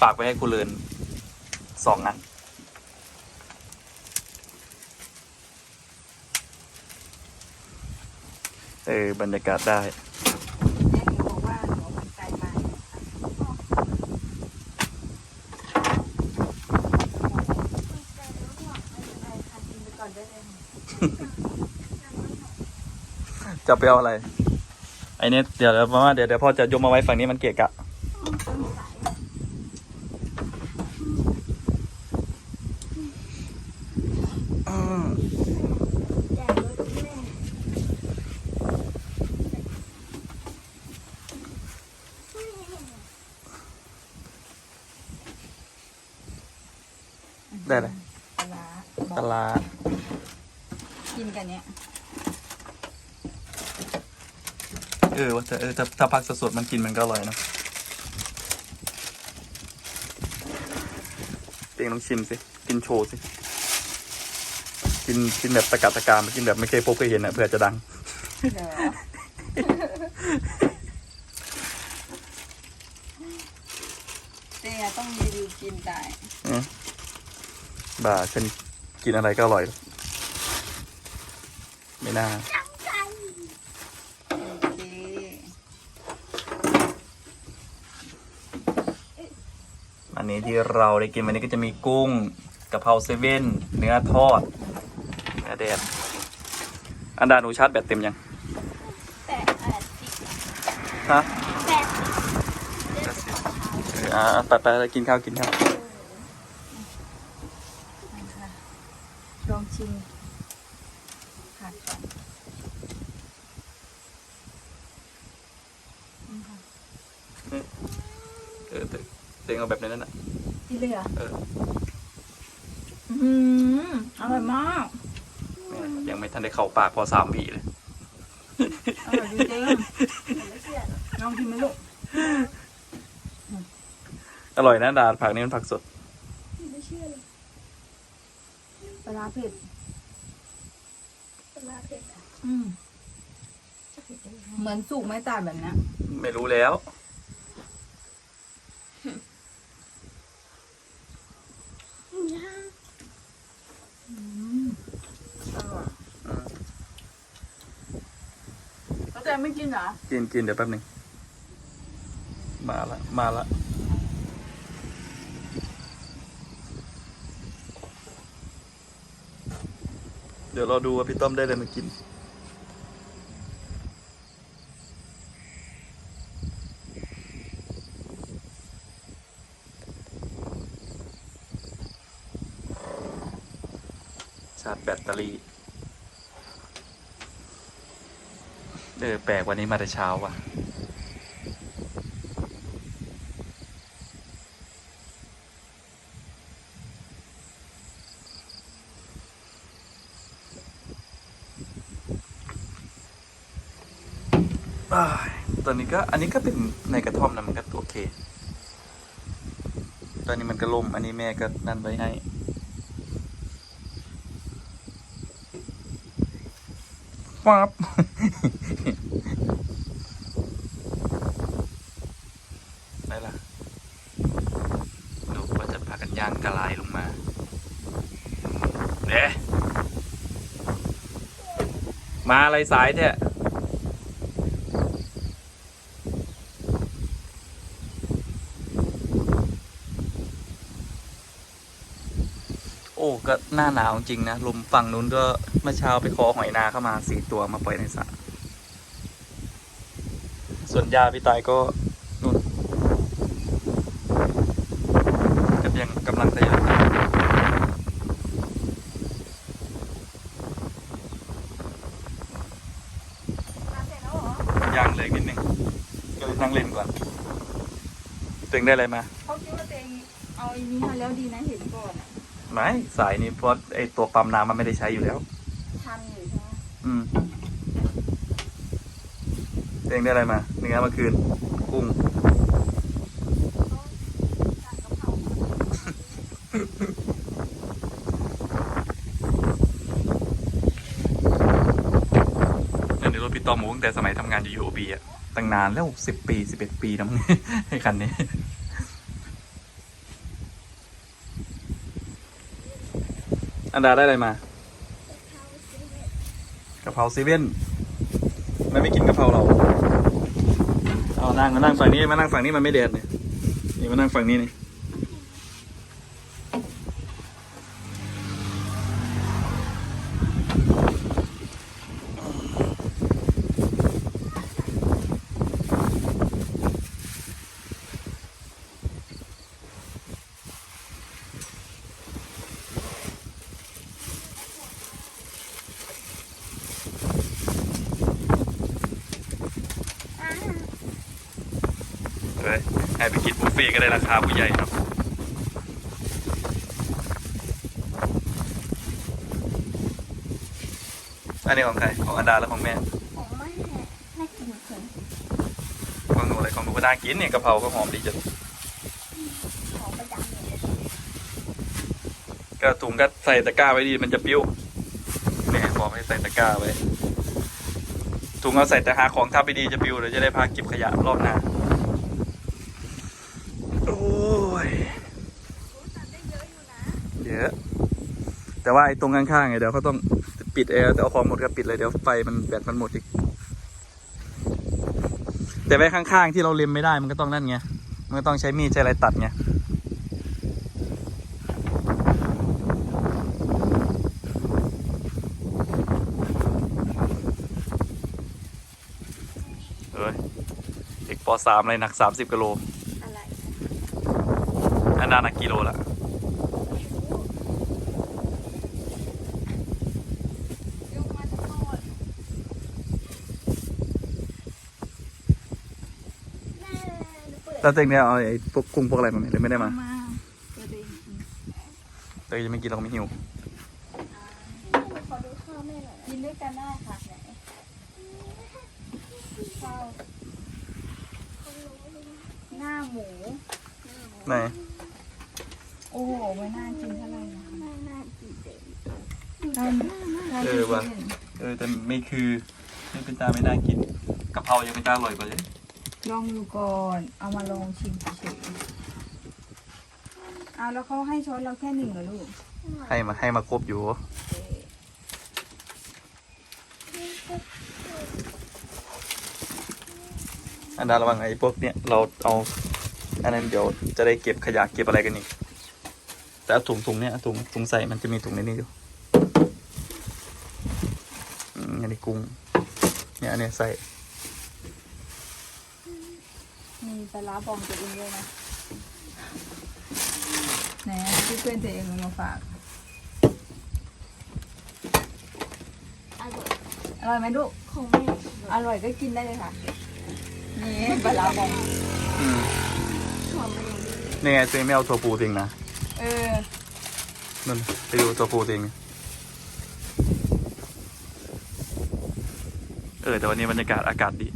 ฝากไว้ให้คุณเลินสองอันเออบรรยากาศได้แม่หนูบอกว่าหนูเปก่อนได้เลยจะไปเอาอะไร ไอ้เนี่ยเดี๋ยวเดี๋ยวมาม่าเดี๋ยวเดี๋ยวพ่อจะยกมาไว้ฝั่งนี้มันเกะกะ ได้เลยปลาร้าปลาร้ากินกันเนี้ยเออว่าแต่เออถ้าถ้าพักสดๆมันกินมันก็อร่อยเนอะเตียงลองชิมสิ กินโชว์สิ กินกินแบบตะกัดตะการมากินแบบไม่เคยพบเคยเห็นอะเผื่อจะดัง เดี๋ยวเต้ต้องรีวิวกินได้ บ่าฉันกินอะไรก็อร่อย ไม่น่า โอเคอันนี้ที่เราได้กินวันนี้ก็จะมีกุ้งกะเพราเซเว่นเนื้อทอดเนื้อแดดอันดาหนูชาร์จแบตเต็มยังแปดแปดสิบฮะแปดเอออ่าไปไปไปกินข้าวกินข้าว นะคะลอง ชิมผัดก่อนอืมค่ะเออเตเต็งเอาแบบนั้นน่ะ กินเลยเหรอเอออืมอร่อยมาก แม่ยังไม่ทันได้เข้าปากพอสามวีเลย อร่อยจริงๆลองกินไหมลูก อร่อยนะดาดผักนี้มันผักสด ไม่เชื่อเลย ปลาร้า เผ็ดปลาเผ็ดอะอืมจะเผ็ดได้ยังไงเหมือนสุกไม่ตายแบบเนี้ยไม่รู้แล้วอร่อยแล้วแกไม่กินเหรอ กินกินเดี๋ยวแป๊บหนึ่งมาละมาละ ดี๋ยวเราดูว่าพี่ต้อมได้อะไรมากิน ชาร์จแบตเตอรี่เออแปลกวันนี้มาแต่เช้าว่ะ อ้าย ตอนนี้ก็อันนี้ก็เป็นในกระท่อมนะมันก็โอเค ตอนนี้มันก็ล่มอันนี้แม่ก็นั่นไว้ให้ฟับได้ละดูว่าจะพากันย่างกระลายลงมาเด้มาอะไรสายแท้ โอ้ก็หน้าหนาวจริงนะ ลมฝั่งนู้นก็เมื่อเช้าไปขอหอยนาเข้ามาสี่ตัวมาปล่อยในสระส่วนยาพี่ตายก็นู่นก็ยังกำลังทยอยายังเลยนิดนึงก็เลยนั่งเล่นก่อนตัวเองได้อะไรมาเขาคิดว่าตัวเองเอาอันนี้มาแล้วดีนะเห็นก่อน ไม่สายนี้เพราะไอตัวปั๊มน้ำมันไม่ได้ใช้อยู่แล้วชันอยู่ใช่ไหมอืมตัวเองได้อะไรมาเนื้อเมื่อคืน กุ้งสั่งกะเพราเดี๋ยวรถพี่ต้อมหมูตั้งแต่สมัยทำงานอยู่ยูโอบีอะตั้งนานแล้วสิบปีสิบเอ็ดปีนะมึง ไอ้คันนี้ อันดาได้อะไรมากะเพราเซเว่นกะเพราเซเว่นมันไม่กินกะเพราเรา เอานั่งมานั่งฝั่งนี้มานั่งฝั่งนี้มันไม่แดดเนี่ยนี่มานั่งฝั่งนี้นี่ อ่า เฮ้ยให้ไปกินบุฟเฟ่ต์ก็ได้ราคาผู้ใหญ่เนาะอันนี้ของใครของอันดาและของแม่ของแม่น่ากินเกินของหนูอะไรของหนูก็น่ากินเนี่ยกะเพราก็หอมดีจังของประจำเลยก็ถุงก็ใส่ตะกร้าไว้ดีมันจะปิ้วแม่บอกให้ใส่ตะกร้าไว้ถุงเอาใส่แต่หาของทับไปดีจะปิ้วเดี๋ยวจะได้พาเก็บขยะรอบหน้าโอ้ ยตัดได้เยอะอยู่นะเยอะแต่ว่าไอ้ตรงข้างๆไงเดี๋ยวเขาต้องปิดแอร์แต่เอาของหมดก็ปิดเลยเดี๋ยวไฟมันแบตมันหมดอีก แต่ไว้ข้างๆที่เราเล็มไม่ได้มันก็ต้องนั่นไงมันก็ต้องใช้มีดใช้อะไรตัดไงเอ้ยเด็กปสามเลยหนักสามสิบกิโล นนั้นหนักกิโลละยกมาทั้งหมดแม่หนูเปิดแล้วเต็งเนี่ยเอาไอ้พวกกุ้งพวกอะไรมาไหมหรือไม่ได้มามาเดี๋ยวตัวเองกินเตยจะไม่กินเราไม่หิวหนูขอดูข้าวแม่หน่อยนะกินด้วยกันได้ค่ะไหนข้าวหน้าหมู ไหน โอ้โหไม่น่ากินเท่าไหร่นะแม่น่ากินเต็มทำทำเออว่ะ เออแต่ไม่คือไม่เป็นตาไม่น่ากินกะเพรายังเป็นตาอร่อยกว่าเลยลองดูก่อน เอามาลองชิมเฉยๆเอาแล้วเขาให้ช้อนเราแค่หนึ่งเหรอลูกให้มาให้มาครบอยู่อันดาระวังไอ้พวกเนี้ยเราเอาอันนั้นเดี๋ยวจะได้เก็บขยะเก็บอะไรกันอีก แต่เอาถุงถุงเนี้ยถุงถุงใส่มันจะมีถุงในนี้อยู่อืมอันนี้กุ้งเนี่ยอันเนี้ยใส่มีปลาร้าบองตัวเองด้วยนะไหนอะที่เพื่อนตัวเองเอามาฝากอร่อยอร่อยไหมลูกของแม่อร่อยก็กินได้เลยค่ะ นี่ปลาร้าบองอืมหอมมันอย่างดีนี่ไงตัวเองไม่เอาตัวปูติงนะ เออ นั่นไปดูตัวปูติง เออ แต่วันนี้บรรยากาศอากาศดี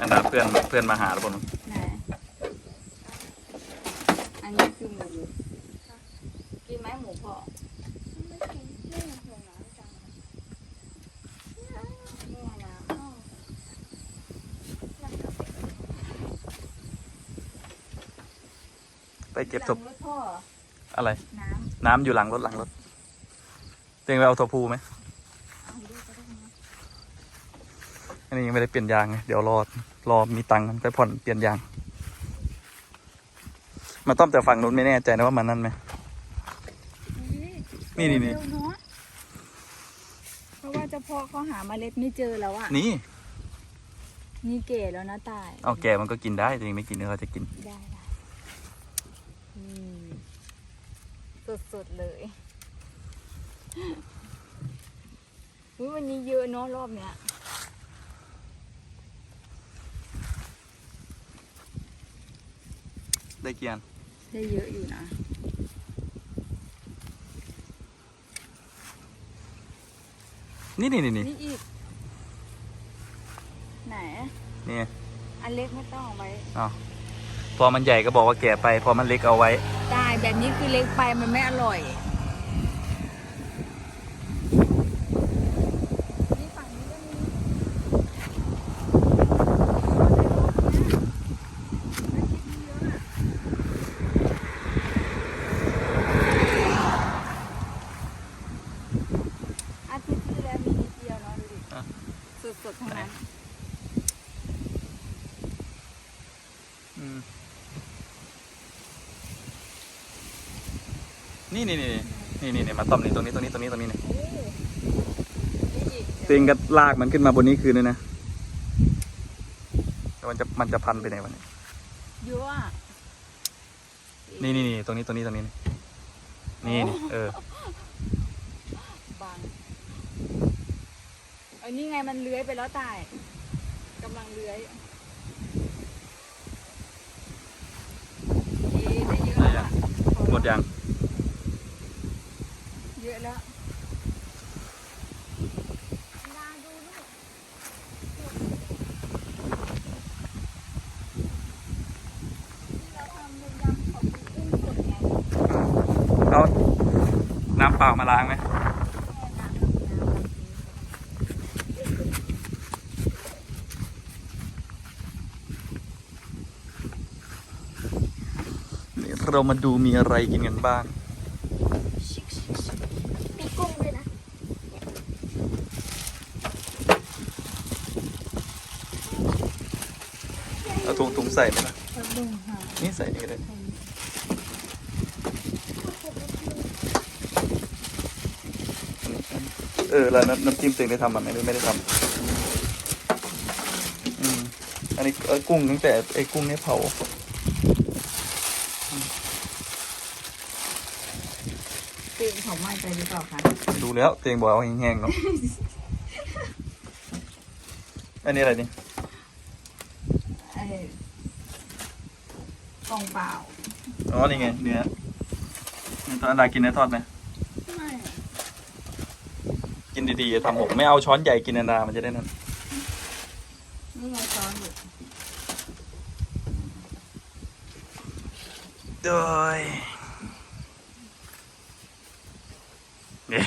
อันนั้นเพื่อนเพื่อนมาหาแล้วปะมั้ง ไหน อันนี้คือหมู กินไหมหมูพอ ไม่กินไม่อยากหัวน้ำจัง นี่นะ อ้าวแล้วก็เป็น ไปเก็บหศลัพงรถพ่ออะไร น้น้ำอยู่หลังรถหลังรถเต็งไปเอาตัวพูไหมำเอาด้วยก็ได้นะอันนี้ยังไม่ได้เปลี่ยนยางไงเดี๋ยวรอรอมีตังค์กันไปผ่อนเปลี่ยนยาง มาต้อมแต่ฝั่งนู้นไม่แน่ใจนะว่ามันนั่นไหม นี่นี่นี่ เร็วเอะเพราะว่าเจ้าพ่อเขาหาเมล็ดไม่เจอแล้วอะนี่นี่เก๋แล้วนะตายเอาแกมันก็กินได้แต่ยังไม่กินเนื้อเขาจะกิน ได้ได้นี่ สดๆเลยอุ๊ยวันนี้เยอะเนาะรอบเนี้ยได้เกียนได้เยอะอยู่นะนี่นี่นี่นี่นี่อีก ไหน นี่อันเล็กไม่ต้องเอาไว้อ้าว พอมันใหญ่ก็บอกว่าแก่ไป พอมันเล็กเอาไว้ ได้แบบนี้คือเล็กไปมันไม่อร่อย นี่ฝั่งนี้ก็มี ดๆทั้งนั้น อืมนี่นี่นี่นี่นี่นี่ มาต้อมนี่ตรงนี้ตรงนี้ตรงนี้ตรงนี้นี่โอ้นี่อีกเตงก็ลากมันขึ้นมาบนนี้คืนเลยนะแล้วมันจะมันจะพันไปไหนวะเนี่ยเยอะอะนี่นี่นี่ตรงนี้ตรงนี้ตรงนี้ นี่นี่นี่เออบางเอ้ยนี่ไงมันเลื้อยไปแล้วตายกำลังเลื้อยเอ๊ะได้เยอะแล้วอะหมดยัง เยอะแล้ว ดาดูด้วยที่เราทำยำของกุ้งสดไง เอาน้ำเป ล่ามาล้างไหมแค่น้ำน้ำนี่เรามาดูมีอะไรกินกันบ้างชิคชิคชิคมีกุ้งด้วยนะ เอาถุงถุงใส่ไหมล่ะพักบุ้งค่ะนี่ใส่นี่ก็ได้ เออแล้วน้ำน้ำจิ้มเต็งได้ทำมันไหมหรือไม่ได้ทำอืมอันนี้เออกุ้งตั้งแต่ไอ้กุ้งเนี่ยเผาตีนของมันไปหรือเปล่าคะดูแล้วเต็งบอกเอาแห้งๆเนาะอันนี้อะไรนี่ไอ้กล่องเปล่าอ๋อนี่ไงเนื้อนี่ตอนดากินเนื้อทอดไหมไม่ กินดีๆทำหกไม่เอาช้อนใหญ่กินอันดามันจะได้นั่นนี่ไงซ้อนอยู่โดยเนี่ย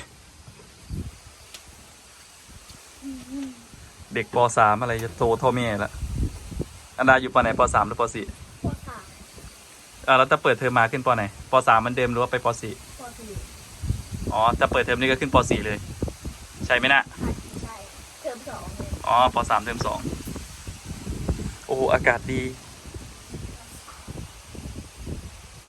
เด็กปสามอะไรจะโตเท่าแม่ละอันดาอยู่ปไหนปสามหรือปสี่พวกค่ะอ่าแล้วถ้าเปิดเทอมมาขึ้นปไหนปสามมันเดิมหรือว่าไปปสี่พวกสี่อ๋อถ้าเปิดเทอมนี้ก็ขึ้นปสี่เลย ใช่ไหมนะใช่ใช่เทอมสองเลยอ๋อปสามเทอมสองโอ้โหอากาศดีอ